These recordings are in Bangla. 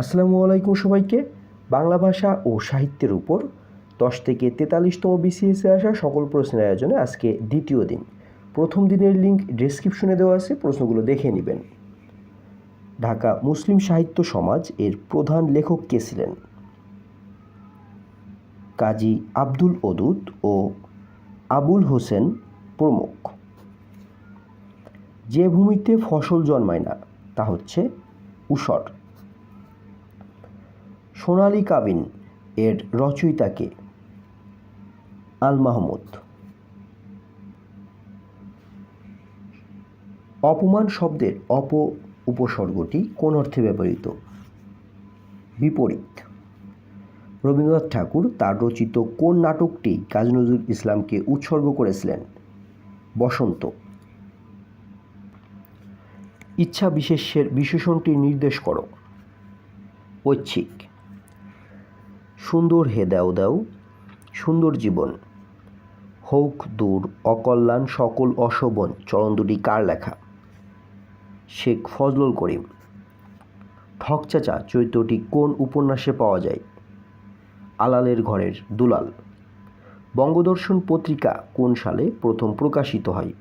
আসসালামু আলাইকুম সবাইকে। বাংলা ভাষা ও সাহিত্যের উপর দশ থেকে তেতাল্লিশতম বিসিএসে আসা সকল প্রশ্নের আয়োজনে আজকে দ্বিতীয় দিন। প্রথম দিনের লিঙ্ক ডেসক্রিপশনে দেওয়া আছে, প্রশ্নগুলো দেখে নেবেন। ঢাকা মুসলিম সাহিত্য সমাজ এর প্রধান লেখক কে ছিলেন? কাজী আব্দুল ওদুদ ও আবুল হোসেন প্রমুখ। যে ভূমিতে ফসল জন্মায় না, তা হচ্ছে উসর সোনালী কাবিন এর রচয়িতাকে আল মাহমুদ অপমান শব্দের অপ উপসর্গটি কোন অর্থে ব্যবহৃত? বিপরীত। রবীন্দ্রনাথ ঠাকুর তার রচিত কোন নাটকটি কাজী নজরুল ইসলামকে উৎসর্গ করেছিলেন? বসন্ত। ইচ্ছা বিশেষের বিশেষণটি নির্দেশ করো। ঐচ্ছিক। সুন্দর হে দাও দাও, সুন্দর জীবন। হোক দূর, অকল্যাণ সকল অশোভন চরণ দুটি কার লেখা? শেখ ফজলুল করিম, ঠক চাচা চরিত্রটি কোন উপন্যাসে পাওয়া যায়? আলালের ঘরের দুলাল, বঙ্গদর্শন পত্রিকা কোন সালে প্রথম প্রকাশিত হয়?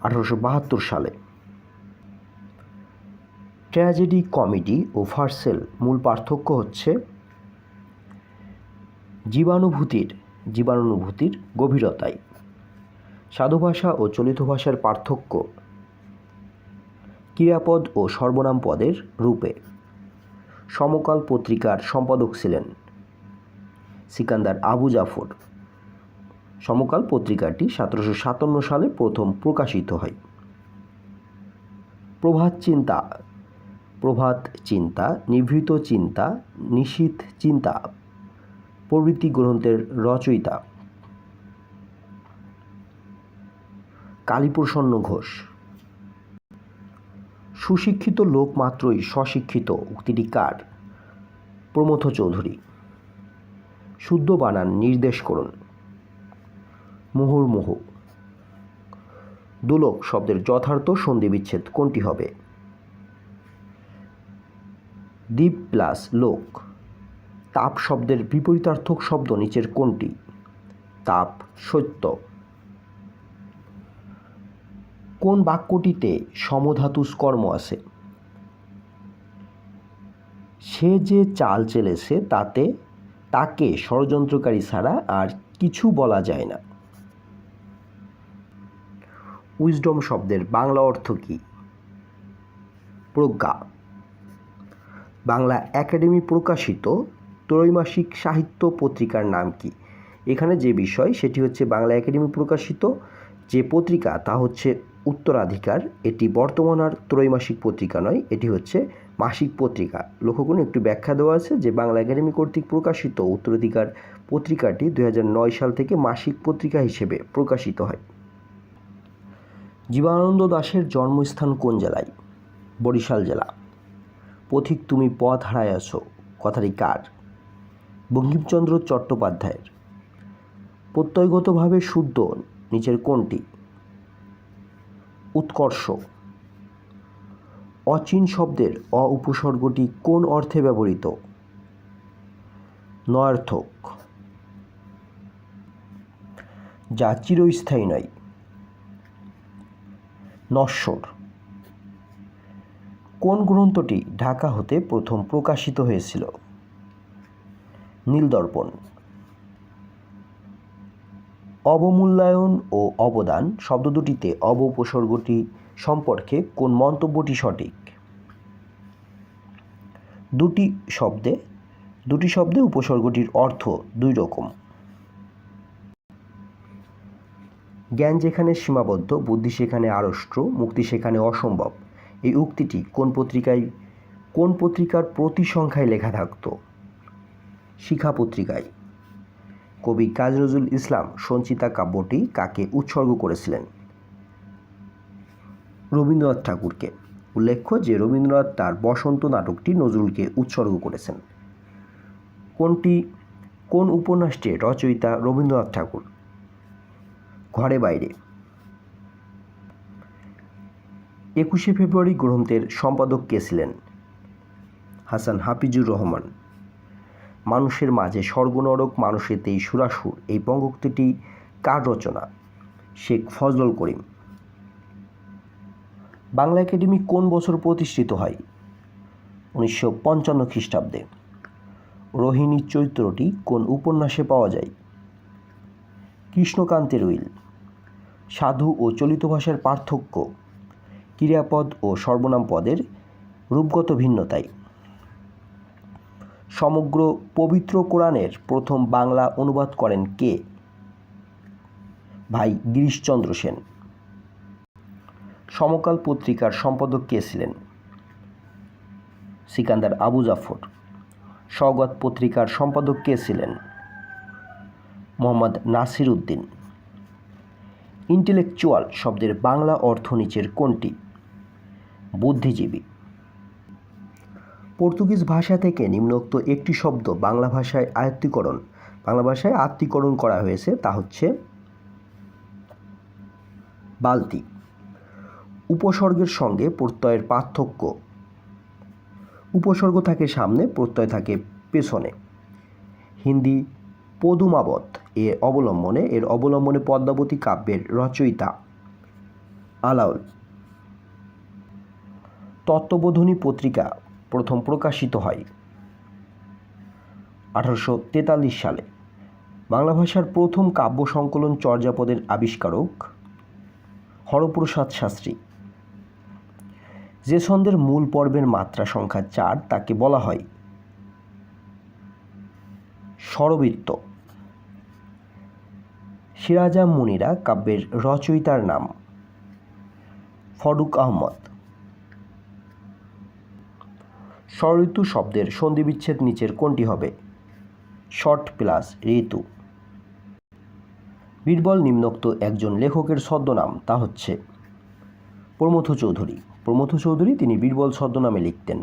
আঠারোশো বাহাত্তর সালে। ট্র্যাজেডি, কমেডি ও ফার্সেল মূল পার্থক্য হচ্ছে জীবাণুভূতির জীবাণুভূতির গভীরতায় সাধু ভাষা ও চলিত ভাষার পার্থক্য ক্রিয়াপদ ও সর্বনাম পদের রূপে। সমকাল পত্রিকার সম্পাদক ছিলেন সিকান্দার আবু জাফর। সমকাল পত্রিকাটি সতেরোশো সাতান্ন সালে প্রথম প্রকাশিত হয়। প্রভাত চিন্তা প্রভাত চিন্তা, নিভৃত চিন্তা, নিশীথ চিন্তা প্রভৃতি গ্রন্থের রচয়িতা। কালীপ্রসন্ন ঘোষ। সুশিক্ষিত লোক মাত্রই স্বশিক্ষিত, উক্তিটি কার? প্রমথ চৌধুরী। শুদ্ধ বানান নির্দেশ করুন। মুহুর্মুহু। দুলোক শব্দের যথার্থ সন্ধি বিচ্ছেদ কোনটি হবে? দ্বীপ প্লাস লোক। তাপ শব্দের বিপরীতার্থক শব্দ নিচের কোনটি? তাপ সত্য। কোন বাক্যটিতে সমধাতু কর্ম আছে? সে যে চাল চেলেছে তাতে তাকে ষড়যন্ত্রকারী ছাড়া আর কিছু বলা যায় না। উইজডম শব্দের বাংলা অর্থ কী? প্রজ্ঞা। বাংলা একাডেমি প্রকাশিত ত্রৈমাসিক সাহিত্য পত্রিকার নাম কি? এখানে যে বিষয়, সেটি হচ্ছে বাংলা একাডেমি প্রকাশিত। যে পত্রিকা, তা হচ্ছে উত্তরাধিকার। এটি বর্তমান আর ত্রৈমাসিক পত্রিকা নয়, এটি হচ্ছে মাসিক পত্রিকা। লক্ষ্য করুন একটু ব্যাখ্যা দেওয়া আছে যে বাংলা একাডেমি কর্তৃক প্রকাশিত উত্তরাধিকার পত্রিকাটি দু হাজার নয় সাল থেকে মাসিক পত্রিকা হিসেবে প্রকাশিত হয়। জীবানন্দ দাশের জন্মস্থান কোন জেলায়? বরিশাল জেলা। পথিক, তুমি পথ হারায় আছো। কথাটি কার? বঙ্কিমচন্দ্র চট্টোপাধ্যায়ের। প্রত্যয়গতভাবে শুদ্ধ নিচের কোনটি? উৎকর্ষ। অচিন শব্দের অ উপসর্গটি কোন অর্থে ব্যবহৃত? নয়ার্থক। যা চিরস্থায়ী নয়। নশ্বর। কোন গ্রন্থটি ঢাকা হতে প্রথম প্রকাশিত হয়েছিল? নীলদর্পণ। অবমূল্যায়ন ও অবদান শব্দ দুটিতে অব উপসর্গটি সম্পর্কে কোন মন্তব্যটি সঠিক? দুটি শব্দে দুটি শব্দে উপসর্গটির অর্থ দুই রকম। জ্ঞান যেখানে সীমাবদ্ধ, বুদ্ধি সেখানে আড়ষ্ট, মুক্তি সেখানে অসম্ভব। এই উক্তিটি কোন পত্রিকায়, কোন পত্রিকার প্রতি সংখ্যায় লেখা থাকত? শিখা পত্রিকায় কবি কাজী নজরুল ইসলাম সঞ্চিতা কাব্যটি কাকে উৎসর্গ করেছিলেন? রবীন্দ্রনাথ ঠাকুরকে। উল্লেখ্য যে রবীন্দ্রনাথ তার বসন্ত নাটকটি নজরুলকে উৎসর্গ করেছেন। কোনটি? কোন উপন্যাসটি রচয়িতা রবীন্দ্রনাথ ঠাকুর? ঘরে বাইরে। একুশে ফেব্রুয়ারি গ্রন্থের সম্পাদক কে ছিলেন? হাসান হাফিজুর রহমান। মানুষের মাঝে স্বর্গনরক মানুষেতেই সুরাসুর। এই বঙ্গোক্তিটি কার রচনা? শেখ ফজলুল করিম। বাংলা একাডেমি কোন বছর প্রতিষ্ঠিত হয়? উনিশশো পঞ্চান্ন খ্রিস্টাব্দে। রোহিণী চরিত্রটি কোন উপন্যাসে পাওয়া যায়? কৃষ্ণকান্তের উইল। সাধু ও চলিত ভাষার পার্থক্য। ক্রিয়াপদ ও সর্বনাম পদের রূপগত ভিন্নতায় সমগ্র পবিত্র কোরআনের প্রথম বাংলা অনুবাদ করেন কে? ভাই গিরিশচন্দ্র সেন। সমকাল পত্রিকার সম্পাদক কে ছিলেন? সিকান্দার আবু জাফর। স্বগত পত্রিকার সম্পাদক কে ছিলেন? মোহাম্মদ নাসির উদ্দিন। ইন্টেলেকচুয়াল শব্দের বাংলা অর্থ নিচের কোনটি? বুদ্ধিজীবী। পর্তুগিজ ভাষা থেকে নিম্নোক্ত একটি শব্দ বাংলা ভাষায় আয়ত্তীকরণ। বাংলা ভাষায় আত্মীকরণ করা হয়েছে, তা হচ্ছে বালতি। উপসর্গের সঙ্গে প্রত্যয়ের পার্থক্য। উপসর্গ থাকে সামনে, প্রত্যয় থাকে পেছনে। হিন্দি পদুমাবত এর অবলম্বনে এর অবলম্বনে পদ্মাবতী কাব্যের রচয়িতা আলাউল। তত্ত্ববোধনী পত্রিকা প্রথম প্রকাশিত হয়। আঠারোশো তেতাল্লিশ সালে। বাংলা ভাষার প্রথম কাব্য সংকলন চর্যাপদের আবিষ্কারক হরপ্রসাদ শাস্ত্রী। যে ছন্দের মূল পর্বের মাত্রা সংখ্যা চার তাকে বলা হয় স্বরবৃত্ত। সিরাজা মুনিরা কাব্যের রচয়িতার নাম ফরুক আহমদ। স্বঋতু শব্দের সন্ধিবিচ্ছেদ নিচের কোনটি হবে? শর্ট প্লাস ঋতু। বীরবল নিম্নোক্ত একজন লেখকের ছদ্মনাম, তা হচ্ছে প্রমথ চৌধুরী। প্রমথ চৌধুরী তিনি বীরবল ছদ্মনামে লিখতেন।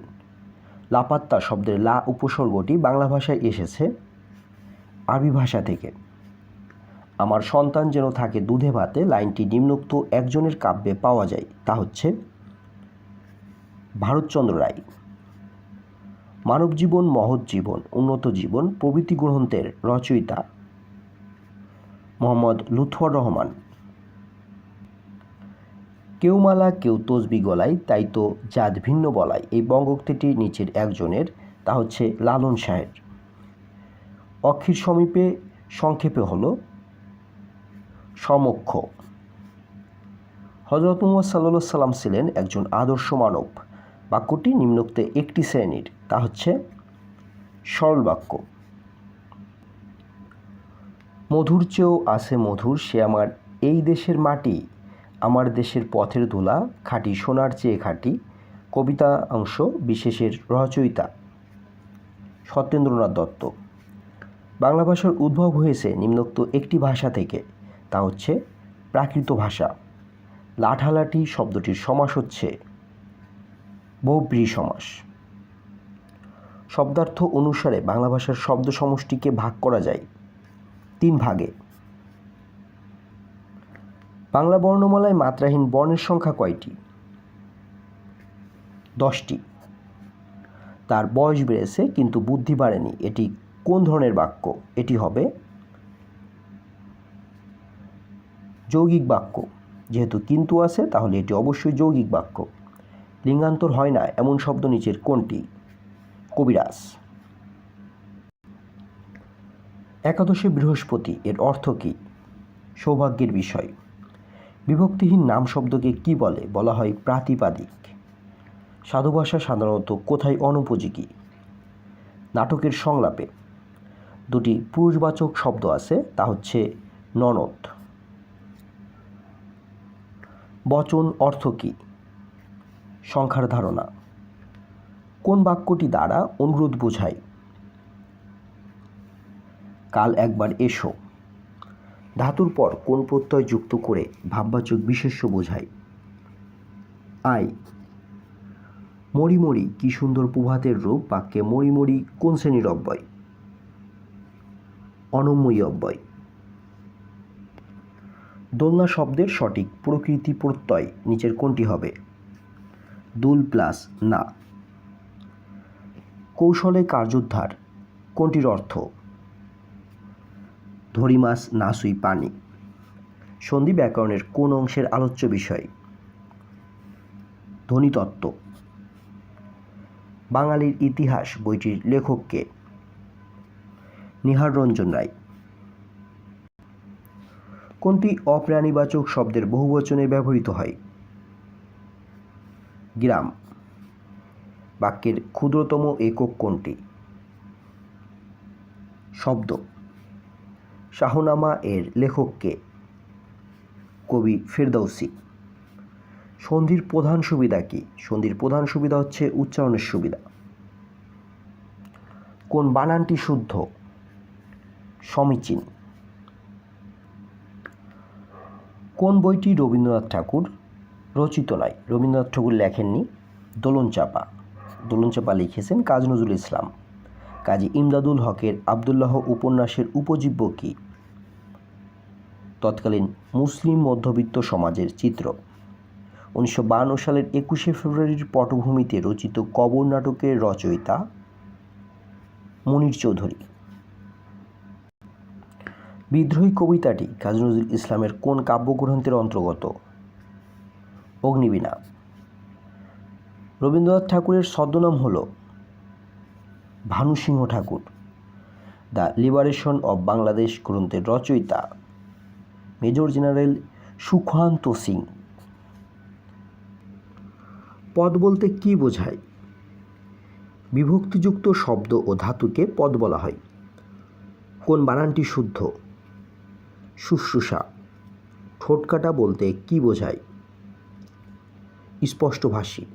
লাপাত্তা শব্দের লা উপসর্গটি বাংলা ভাষায় এসেছে আরবি ভাষা থেকে। আমার সন্তান যেন থাকে দুধে ভাতে, লাইনটি নিম্নোক্ত একজনের কাব্যে পাওয়া যায়, তা হচ্ছে ভারতচন্দ্র রায়। মানব জীবন, মহৎ জীবন, উন্নত জীবন, প্রভৃতি গ্রন্থের রচয়িতা মোহাম্মদ লুৎফর রহমান। কেউ মালা, কেউ তসবি গলায়, তাই তো জাত ভিন্ন বলায়। এই বঙ্গোক্তিটি নিচের একজনের, তা হচ্ছে লালন শাহের। অক্ষির সমীপে, সংক্ষেপে হল, সমক্ষ। হজরত মুহাম্মদ সাল্লা সাল্লাম ছিলেন একজন আদর্শ মানব। বাক্যটি নিম্নোক্ত একটি শ্রেণির, তা হচ্ছে সরল বাক্য। মধুর চেয়েও আছে মধুর, সে আমার এই দেশের মাটি, আমার দেশের পথের ধুলা, খাঁটি সোনার চেয়ে খাঁটি, কবিতা অংশ, বিশেষের রচয়িতা সত্যেন্দ্রনাথ দত্ত। বাংলা ভাষার উদ্ভব হয়েছে নিম্নোক্ত একটি ভাষা থেকে, তা হচ্ছে প্রাকৃত ভাষা। লাঠালাঠি শব্দটির সমাস হচ্ছে বহুব্রী সমাস। শব্দার্থ অনুসারে বাংলা ভাষার শব্দ সমষ্টিকে ভাগ করা যায় তিন ভাগে। বাংলা বর্ণমালায় মাত্রাহীন বর্ণের সংখ্যা কয়টি? দশটি। তার বয়স বেড়েছে, কিন্তু বুদ্ধি বাড়েনি। এটি কোন ধরনের বাক্য? এটি হবে যৌগিক বাক্য। যেহেতু কিন্তু আছে, তাহলে এটি অবশ্যই যৌগিক বাক্য। লিঙ্গান্তর হয় না, এমন শব্দ নিচের কোনটি? কবিরাজ। একাদশে বৃহস্পতি এর অর্থ কী? সৌভাগ্যের বিষয়। বিভক্তিহীন নাম শব্দকে কি বলে? বলা হয় প্রাতিপাদিক। সাধু ভাষা সাধারণত কোথায় অনুপযোগী? নাটকের সংলাপে। দুটি পুরুষবাচক শব্দ আছে, তা হচ্ছে ননদ। বচন অর্থ কী? সংখ্যার ধারণা। কোন বাক্যটি দ্বারা অনুরোধ বোঝায়? কাল একবার এসো। ধাতুর পর কোন প্রত্যয় যুক্ত করে ভাববাচক বিশেষ্য বোঝায়? আই। মরিমরি, কি সুন্দর প্রভাতের রূপ বাক্যে মরিমরি কোন শ্রেণির অব্যয়? অনম্যই অব্যয়। দোলনা শব্দের সঠিক প্রকৃতি প্রত্যয় নিচের কোনটি হবে? দুল প্লাস না। কৌশলে কার্যোদ্ধার, কোনটির অর্থ? ধরি মাছ নাসুই পানি। সন্ধি ব্যাকরণের কোন অংশের আলোচ্য বিষয়? ধ্বনিতত্ত্ব। বাঙালির ইতিহাস বইটির লেখককে। নিহার রঞ্জন রায়। কোনটি অপ্রাণীবাচক শব্দের বহুবচনে ব্যবহৃত হয়? গ্রাম। বাক্যের ক্ষুদ্রতম একক কোনটি? শব্দ। শাহনামা এর লেখককে কবি ফেরদৌসি। সন্ধির প্রধান সুবিধা কি? সন্ধির প্রধান সুবিধা হচ্ছে উচ্চারণের সুবিধা। কোন বানানটি শুদ্ধ? সমীচীন। কোন বইটি রবীন্দ্রনাথ ঠাকুর রচিত নয় রবীন্দ্রনাথ ঠাকুর লেখেননি দোলন চাপা। দোলন চাপা লিখেছেন কাজী নজরুল ইসলাম। কাজী ইমদাদুল হকের আবদুল্লাহ উপন্যাসের উপজীব্য কী? তৎকালীন মুসলিম মধ্যবিত্ত সমাজের চিত্র। উনিশশো সালের একুশে ফেব্রুয়ারির পটভূমিতে রচিত কবর নাটকের রচয়িতা মনির চৌধুরী। বিদ্রোহী কবিতাটি কাজী নজরুল ইসলামের কোন কাব্যগ্রন্থের অন্তর্গত? অগ্নিবীণা। রবীন্দ্রনাথ ঠাকুরের ছদ্মনাম হল Bhanusingha Thakur, the liberation of Bangladesh গ্রন্থের রচয়িতা মেজর জেনারেল সুখান্ত সিং। পদ বলতে কি বোঝায়? বিভক্তিযুক্ত শব্দ ও ধাতুকে পদ বলা হয়। কোন বানানটি শুদ্ধ? শুশ্রূষা। ঠোঁটকাটা বলতে কি বোঝায়? স্পষ্টভাষী।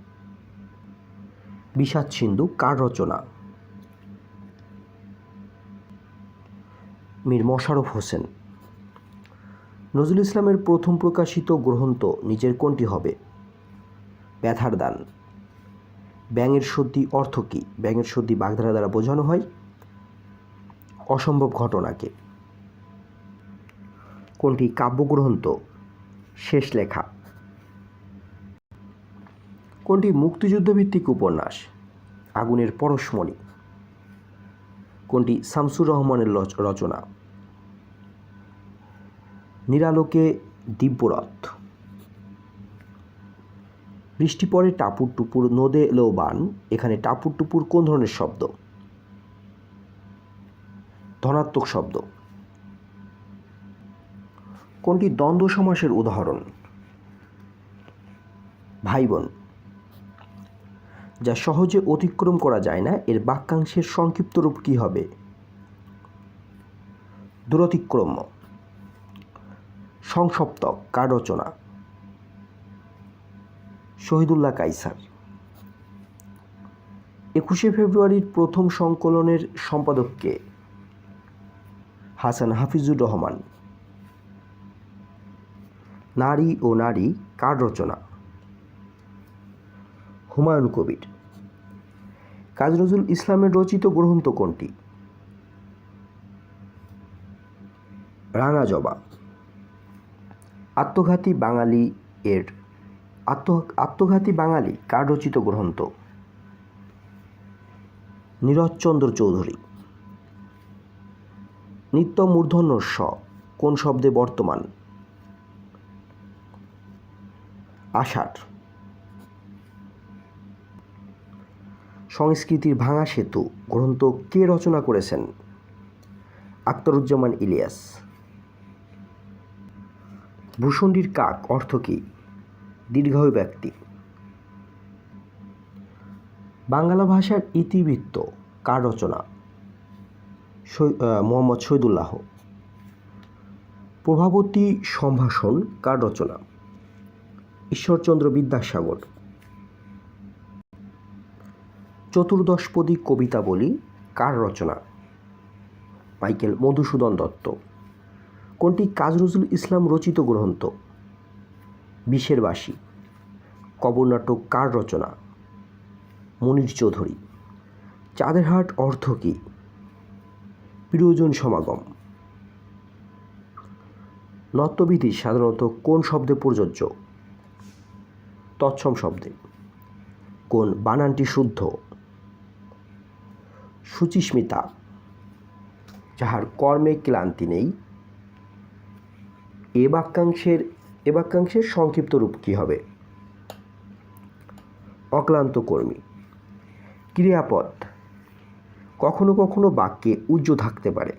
বিষাদ সিন্ধু, কার রচনা? মীর মশারফ হোসেন। নজরুল ইসলামের প্রথম প্রকাশিত গ্রন্থ নিচের কোনটি হবে? ব্যথার দান। ব্যাঙের সর্দি অর্থ কী? ব্যাঙের সর্দি বাগধারা দ্বারা বোঝানো হয়। অসম্ভব ঘটনাকে। কোনটি কাব্যগ্রন্থ? শেষ লেখা। কোনটি মুক্তিযুদ্ধভিত্তিক উপন্যাস? আগুনের পরশমণি। কোনটি শামসুর রহমানের রচনা? নিরালোকে দিব্যরথ। বৃষ্টি পরে টাপুর টুপুর নদে এলো বান। এখানে টাপুর টুপুর কোন ধরনের শব্দ? ধনাত্মক শব্দ। কোনটি দ্বন্দ্ব সমাসের উদাহরণ? ভাই বোন। যা সহজে অতিক্রম করা যায় না, এর বাক্যাংশের সংক্ষিপ্ত রূপ কী হবে? দূরতিক্রম্য। সংসপ্তক, কার রচনা? শহীদুল্লাহ কাইসার একুশে ফেব্রুয়ারির প্রথম সংকলনের সম্পাদককে হাসান হাফিজুর রহমান। নারী ও নারী, কার রচনা? হুমায়ুন কবির। কাজী নজরুল ইসলামের রচিত গ্রন্থ কোনটি? রাঙা জবা। আত্মঘাতী বাঙালি এর আত্ম, আত্মঘাতী বাঙালি কার রচিত গ্রন্থ? নীরজচন্দ্র চৌধুরী। নিত্য মূর্ধন্য স কোন শব্দে বর্তমান? আষাঢ়। সংস্কৃতির ভাঙা সেতু, গ্রন্থ কে রচনা করেছেন? আখতারুজ্জামান ইলিয়াস। ভূষণ্ডির কাক অর্থ কী? দীর্ঘায়ু ব্যক্তি। বাংলা ভাষার ইতিবৃত্ত কার রচনা? মোহাম্মদ শহীদুল্লাহ। প্রভাবতী সম্ভাষণ কার রচনা? ঈশ্বরচন্দ্র বিদ্যাসাগর। চতুর্দশপদী কবিতা বলি, কার রচনা? মাইকেল মধুসূদন দত্ত। কোনটি কাজী নজরুল ইসলাম রচিত গ্রন্থ? বিষের বাসী। কবর নাটক কার রচনা? মনির চৌধুরী। চাঁদের হাট অর্থ কী? প্রিয়জন সমাগম। নত্যবিধি সাধারণত কোন শব্দে প্রযোজ্য? তৎসম শব্দে। কোন বানানটি শুদ্ধ? সুচিস্মিতা, যাহার কর্মে ক্লান্তি নেই। এ বাক্যাংশের এ বাক্যাংশের সংক্ষিপ্ত রূপ কী হবে? অক্লান্ত কর্মী, ক্রিয়াপদ, কখনো কখনো বাক্যে উজ্জ থাকতে পারে।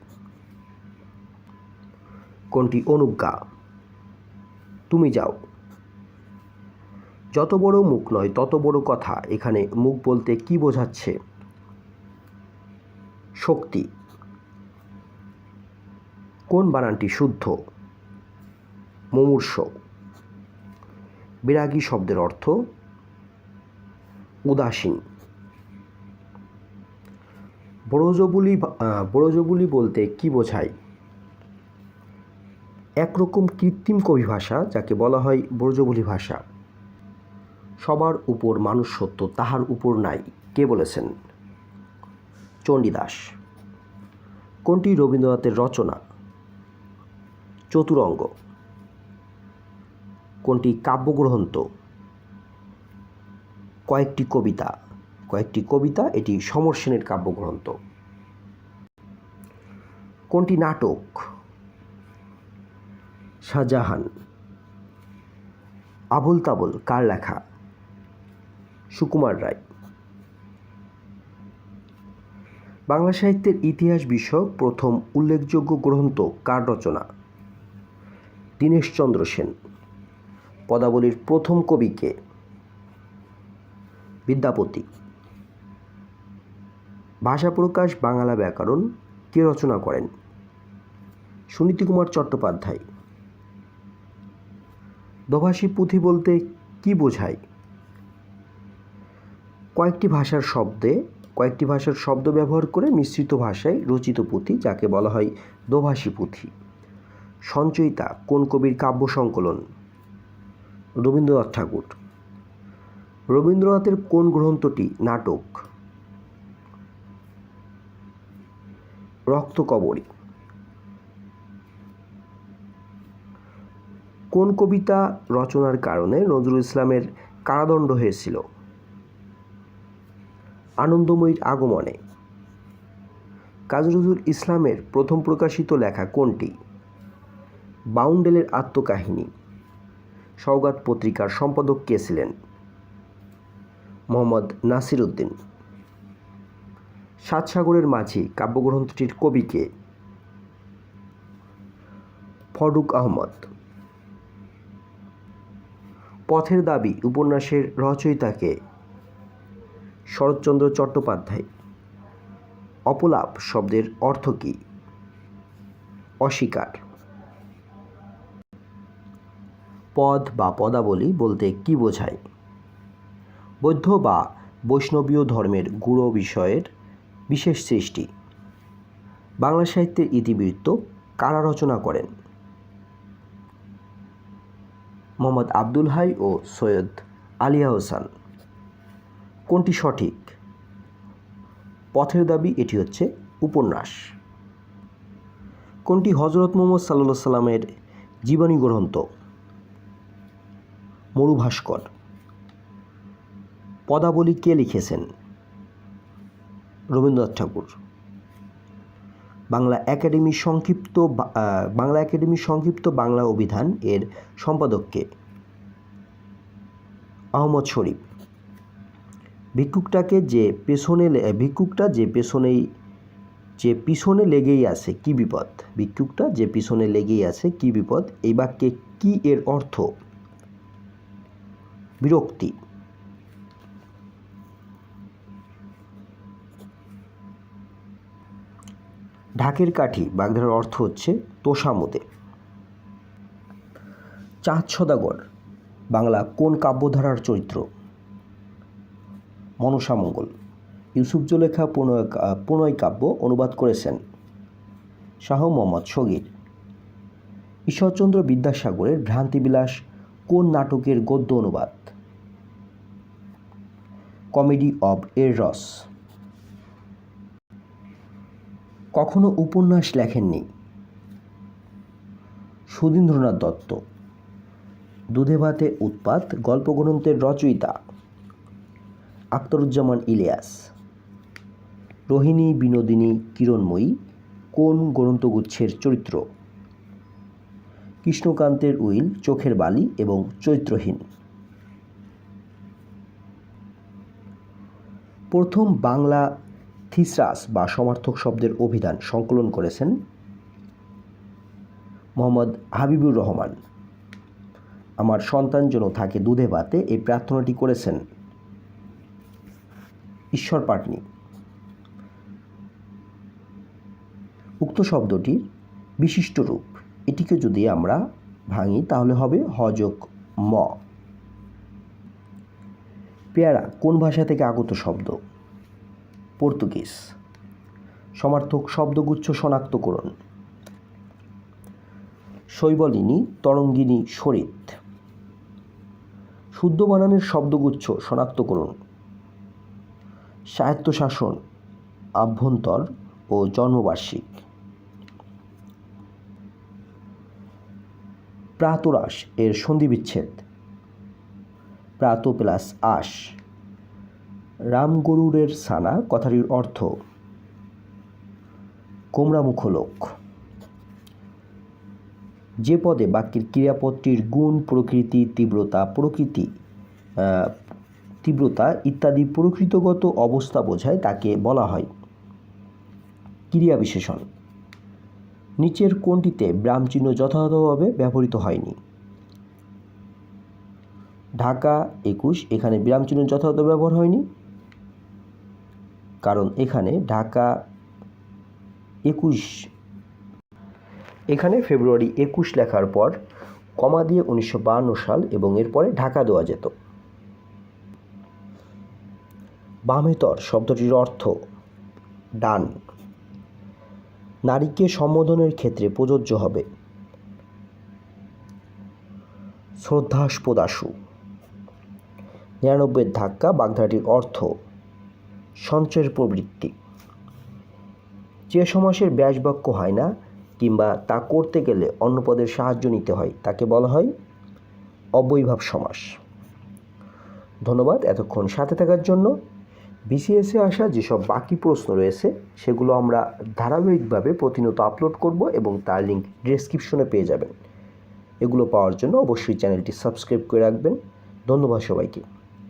কোনটি অনুজ্ঞা? তুমি যাও। যত বড় মুখ নয়, তত বড় কথা। এখানে মুখ বলতে কি বোঝাচ্ছে? শক্তি। কোন বানানটি শুদ্ধ? মুমূর্ষ। বিরাগী শব্দের অর্থ, উদাসীন। ব্রজবুলি ব্রজবুলি বলতে কি বোঝায়? একরকম কৃত্রিম কবি ভাষা, যাকে বলা হয় ব্রজবুলি ভাষা। সবার উপর মানুষ সত্য তাহার উপর নাই। কে বলেছেন? চণ্ডীদাস। কোনটি রবীন্দ্রনাথের রচনা? চতুরঙ্গ। কোনটি কাব্যগ্রন্থ? কয়েকটি কবিতা। কয়েকটি কবিতা, এটি সমর সেনের কাব্যগ্রন্থ। কোনটি নাটক? শাহজাহান। আবুল তাবুল, কার লেখা? সুকুমার রায়। বাংলা সাহিত্যের ইতিহাস বিষয়ক প্রথম উল্লেখযোগ্য গ্রন্থ কার রচনা? দীনেশচন্দ্র সেন। পদাবলীর প্রথম কবিকে বিদ্যাপতি ভাষা প্রকাশ বাংলা ব্যাকরণ কে রচনা করেন? সুনীতিকুমার চট্টোপাধ্যায়। দোভাষী পুঁথি বলতে কি বোঝায়? কয়েকটি ভাষার শব্দে কয়েকটি ভাষার শব্দ ব্যবহার করে মিশ্রিত ভাষায় রচিত পুঁথি, যাকে বলা হয় দোভাষী পুঁথি। সঞ্চয়িতা, কোন কবির কাব্য সংকলন? রবীন্দ্রনাথ ঠাকুর। রবীন্দ্রনাথের কোন গ্রন্থটি নাটক? রক্তকবরী কোন কবিতা রচনার কারণে নজরুল ইসলামের কারাদণ্ড হয়েছিল? আনন্দময়ীর আগমনে। কাজী নজরুল ইসলামের প্রথম প্রকাশিত লেখা কোনটি? বাউন্ডেলের আত্মকাহিনী। সওগাত পত্রিকার সম্পাদক কে ছিলেন? মোহাম্মদ নাসির উদ্দিন সাত সাগরের মাঝি কাব্যগ্রন্থটির কবিকে ফরুক আহমদ। পথের দাবি উপন্যাসের রচয়িতাকে শরৎচন্দ্র চট্টোপাধ্যায়। অপলাপ শব্দের অর্থ কী? অস্বীকার। পদ বা পদাবলী বলতে কি বোঝায়? বৌদ্ধ বা বৈষ্ণবীয় ধর্মের গুরু বিষয়ের বিশেষ সৃষ্টি। বাংলা সাহিত্যের ইতিবৃত্ত কারা রচনা করেন? মোহাম্মদ আব্দুল হাই ও সৈয়দ আলিয়া হোসান। কোনটি সঠিক? পথের দাবি, এটি হচ্ছে উপন্যাস। কোনটি হজরত মোহাম্মদ সাল্লা সাল্লামের জীবনী গ্রন্থ? মরুভাস্কর। পদাবলী কে লিখেছেন? রবীন্দ্রনাথ ঠাকুর। বাংলা একাডেমি সংক্ষিপ্ত বাংলা একাডেমি সংক্ষিপ্ত বাংলা অভিধান এর সম্পাদককে আহমদ শরীফ। ভিক্ষুকটাকে যে পেছনে ভিক্ষুকটা যে পেছনেই, যে পিছনে লেগেই আছে, কি বিপদ? ভিক্ষুকটা যে পিছনে লেগেই আছে, কি বিপদ? এই বাক্যে কি এর অর্থ? বিরক্তি। ঢাকের কাঠি, বাগধারার অর্থ হচ্ছে তোষামোদে। চাঁদ সদাগর, বাংলা কোন কাব্যধারার চরিত্র? মনসামঙ্গল ইউসুফ জুলেখা প্রণয় প্রণয় কাব্য অনুবাদ করেছেন শাহ মোহাম্মদ সগির ঈশ্বরচন্দ্র বিদ্যাসাগরের ভ্রান্তিবিলাস কোন নাটকের গদ্য অনুবাদ? কমেডি অব এর রস। কখনো উপন্যাস লেখেননি। সুধীন্দ্রনাথ দত্ত। দুধে ভাতে উৎপাত, গল্পগ্রন্থের রচয়িতা। আখতারুজ্জামান ইলিয়াস। রোহিণী বিনোদিনী কিরণময়ী, কোন গ্রন্থগুচ্ছের চরিত্র? কৃষ্ণকান্তের উইল, চোখের বালি এবং চরিত্রহীন। প্রথম বাংলা থিসরাস বা সমার্থক শব্দের অভিধান সংকলন করেছেন মোহাম্মদ হাবিবুর রহমান। আমার সন্তান যেন থাকে দুধে ভাতে, এই প্রার্থনাটি করেছেন ঈশ্বর পাটনি উক্ত শব্দটির বিশিষ্ট রূপ। এটিকে যদি আমরা ভাঙি, তাহলে হবে হযোগ ম। পেয়ারা, কোন ভাষা থেকে আগত শব্দ? পর্তুগিজ। সমার্থক শব্দগুচ্ছ শনাক্তকরণ। শৈবলিনী, তরঙ্গিনী সরিত শুদ্ধ বানানের শব্দগুচ্ছ শনাক্ত করুন স্বায়ত্তশাসন, আভ্যন্তর ও জন্মবার্ষিক। প্রাতরাস এর সন্ধিবিচ্ছেদ। প্রাত প্লাস আস রামগরুরের সানা কথাটির অর্থ, কোমরামুখ লোক। যে পদে বাক্যের ক্রিয়াপদটির গুণ, প্রকৃতি, তীব্রতা, প্রকৃতি তীব্রতা ইত্যাদি প্রকৃতগত অবস্থা বোঝায় তাকে বলা হয় ক্রিয়া বিশেষণ। নিচের কোনটিতে ব্রাম চিহ্ন যথাযথভাবে ব্যবহৃত হয়নি। ঢাকা একুশ, এখানে বিরাম চিহ্ন যথাযথ ব্যবহার হয়নি। কারণ এখানে ঢাকা একুশ, এখানে ফেব্রুয়ারি একুশ লেখার পর কমা দিয়ে উনিশশো সাল এবং এরপরে ঢাকা দেওয়া যেত। বামেতর শব্দটির অর্থ ডান। নারীকে সম্বোধনের ক্ষেত্রে প্রযোজ্য হবে শ্রদ্ধাস্পদাশু নিরানব্বইয়ের ধাক্কা বাগধারাটির অর্থ সঞ্চয়ের প্রবৃত্তি। যে সমাসের ব্যাসবাক্য হয় না কিংবা তা করতে গেলে অন্য পদের সাহায্য নিতে হয়, তাকে বলা হয় অবৈভাব সমাস। ধন্যবাদ এতক্ষণ সাথে থাকার জন্য। বিসিএসে আসা যেসব বাকি প্রশ্ন রয়েছে, সেগুলো আমরা ধারাবাহিকভাবে প্রতিনিয়ত আপলোড করব এবং তার লিঙ্ক ডিসক্রিপশনে পেয়ে যাবেন। এগুলো পাওয়ার জন্য অবশ্যই চ্যানেলটি সাবস্ক্রাইব করে রাখবেন। ধন্যবাদ সবাইকে।